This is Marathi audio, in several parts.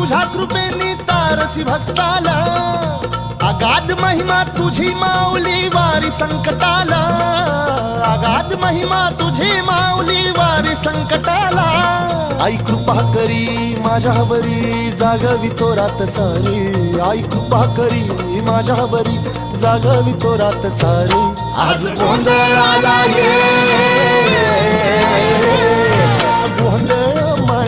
तुझ्या कृपेने तारसी भक्ताला अगाध महिमा तुझी माऊली वारी संकटाला अगाध महिमा तुझी माऊली वारी संकटाला. आई कृपा करी माझ्यावरी जागवी तो रात सारी. आई कृपा करी माझ्यावरी जागवी तो रात सारी. आज गोंधळाला ये.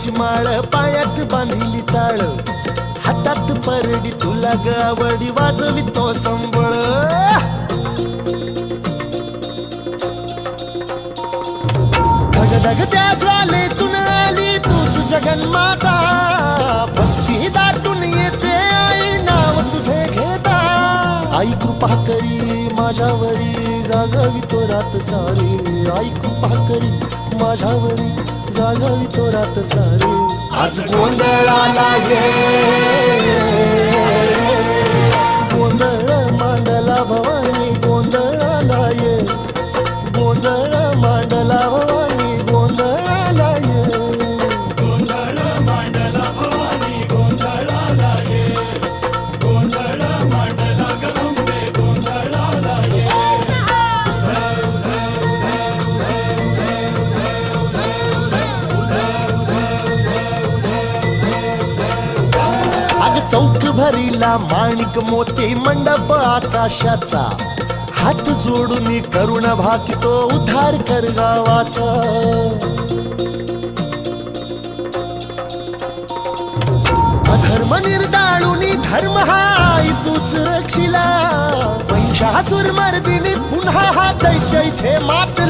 कवड्याची माळ पायात बांधली चाळ. हातात परडी तुला गावडी वाजवी तो संबळ. धग त्या ज्वालेतून आली तूच जगन्माता. भक्ती दाटून येते आई नाव तुझे घेता. आई कृपा करी माझ्यावरी जागावी तो रात सारी. आई कृपा करी माझ्यावरी जागावी तो रात सारी आज गोंधळाला ये. चौक माणिक मोती मंडप आकाशाचा. हात जोडून करुण भाकितो उद्धार कर गावाचा. अधर्म निर्दाळून धर्म हाय तूच रक्षिला. महिषासुर मर्दिनी पुन्हा हा दैत्य इथे मात्र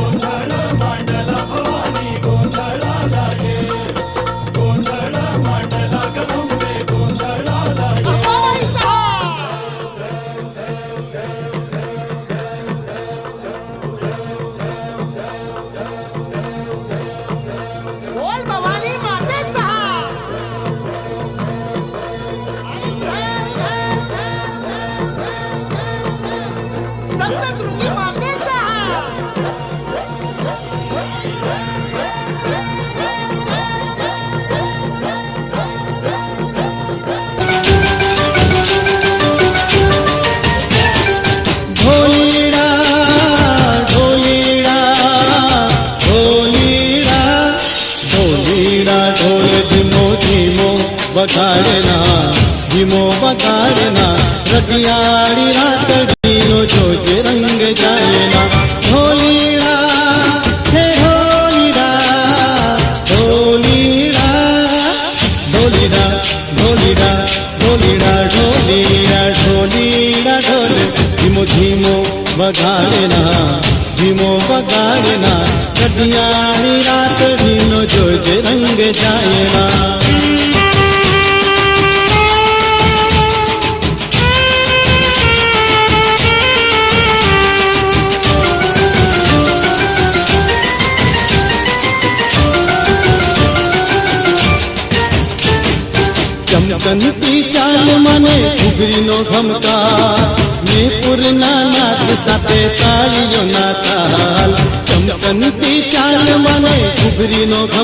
બગાડના, ધીમો બગાડના રગિયાળી રાત જીનો જોજે રંગ જાયના ઢોલીડા હે ઢોલીડા ઢોલીડા ઢોલીડા ઢોલીડા ઢોલીડા ઢોલીડા ઢોલીડા ઢોલ ધીમો ધીમો બગાડના ધીમો બગાડના રગિયાળી રાત જીનો જોજે રંગ જાયના. ગગનતી ચાલ મને ઉગરીનો ઘમકા મેપુરના નાથ સાથે તાળીઓ ના તાલ ચમકનતી ચાલ મને ઉગરીનો ઘમ